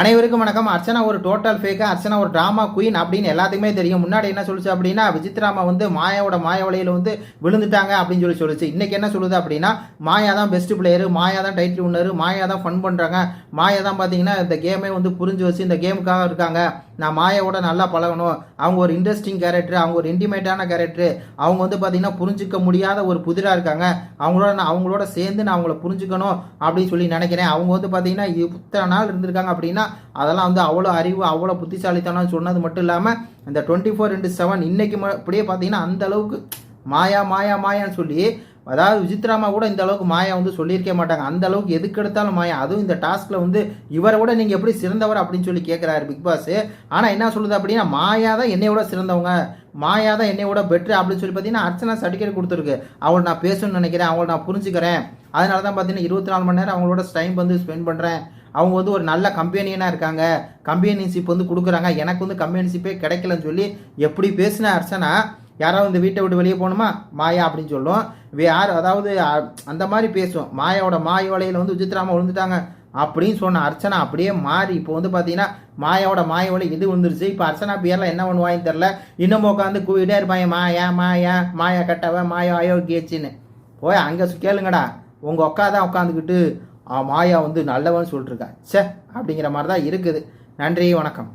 அனைவருக்கும் வணக்கம். அர்ச்சனா ஒரு டோட்டல் ஃபேக்கு அர்ச்சனா ஒரு ட்ராமா குயின் அப்படின்னு எல்லாத்துக்குமே தெரியும். முன்னாடி என்ன சொல்லுச்சு அப்படின்னா விசித்ராமா வந்து மாயாவோட மாய வலையில வந்து விழுந்துட்டாங்க அப்படின்னு சொல்லி சொல்லுச்சு. இன்னைக்கு என்ன சொல்லுது அப்படின்னா மாயா தான் பெஸ்ட் பிளேயர் மாயா தான் டைட்டில் வின்னர் மாயா தான் ஃபன் பண்ணுறாங்க மாயா தான் பார்த்தீங்கன்னா இந்த கேமே வந்து புரிஞ்சு வச்சு இந்த கேமுக்காக இருக்காங்க. நான் மாயாவோட நல்லா பழகணும். அவங்க ஒரு இன்ட்ரெஸ்டிங் கேரக்டர் அவங்க ஒரு இன்டிமேட்டான கேரக்டர் அவங்க வந்து பார்த்தீங்கன்னா புரிஞ்சிக்க முடியாத ஒரு புதிராக இருக்காங்க. அவங்களோட நான் அவங்களோட சேர்ந்து நான் அவங்கள புரிஞ்சுக்கணும் அப்படின்னு சொல்லி நினைக்கிறேன். அவங்க வந்து பார்த்தீங்கன்னா இத்தனை நாள் இருந்திருக்காங்க அப்படின்னா அதெல்லாம் வந்து அவ்வளோ அறிவு அவ்வளோ புத்திசாலித்தனம் சொன்னது மட்டும் இல்லாமல் இந்த டுவெண்ட்டி ஃபோர் இன்ட்டு செவன் இன்றைக்கு ம- அப்படியே பார்த்தீங்கன்னா அந்த அளவுக்கு மாயா மாயா மாயான்னு சொல்லி அதாவது விசித்ராமா கூட இந்த அளவுக்கு மாயா வந்து சொல்லியிருக்க மாட்டாங்க. அந்த அளவுக்கு எதுக்கு எடுத்தாலும் மாயா. அதுவும் இந்த டாஸ்கில் வந்து இவரை விட நீங்கள் எப்படி சிறந்தவர் அப்படின்னு சொல்லி கேட்குறாரு பிக் பாஸ். ஆனால் என்ன சொல்லுது அப்படின்னா மாயா தான் என்னை விட சிறந்தவங்க. மாயா தான் என்னை விட பெட்ரு அப்படின்னு சொல்லி பார்த்தீங்கன்னா அர்ச்சனா சர்டிஃபிகேட் கொடுத்துருக்கு. அவளை நான் பேசணும்னு நினைக்கிறேன் அவளை நான் புரிஞ்சுக்கிறேன். அதனால தான் பார்த்தீங்கன்னா இருபத்தி நாலு மணி நேரம் அவங்களோட டைம் வந்து ஸ்பெண்ட் பண்ணுறேன் அவங்க வந்து ஒரு நல்ல கம்பெனியனாக இருக்காங்க. கம்பெனிஷிப் வந்து கொடுக்குறாங்க. எனக்கு வந்து கம்பெனிஷிப்பே கிடைக்கலன்னு சொல்லி எப்படி பேசின அர்ச்சனா யாராவது இந்த வீட்டை விட்டு வெளியே போகணுமா? மாயா அப்படின்னு சொல்லும். யார் அதாவது அந்த மாதிரி பேசும். மாயாவோட மாய வலையில் வந்து விஜித்ராமா விழுந்துட்டாங்க அப்படின்னு சொன்ன அர்ச்சனா அப்படியே மாறி இப்போ வந்து பார்த்தீங்கன்னா மாயாவோட மாய வலை இது வந்துருச்சு இப்போ அர்ச்சனா பேரில் என்ன பண்ணுவாங்கன்னு தெரில இன்னமும் உட்காந்து கூவிட்டே இருப்பாங்க. மாயா மாயா மாயா கட்டவன் மாயா அயோக்கியச்சின்னு. போய் அங்கே கேளுங்கடா. உங்கள் அக்கா தான் உட்காந்துக்கிட்டு மாயா வந்து நல்லவன்னு சொல்லிட்டுருக்கா ச்சே அப்படிங்கிற மாதிரி தான் இருக்குது. நன்றி வணக்கம்.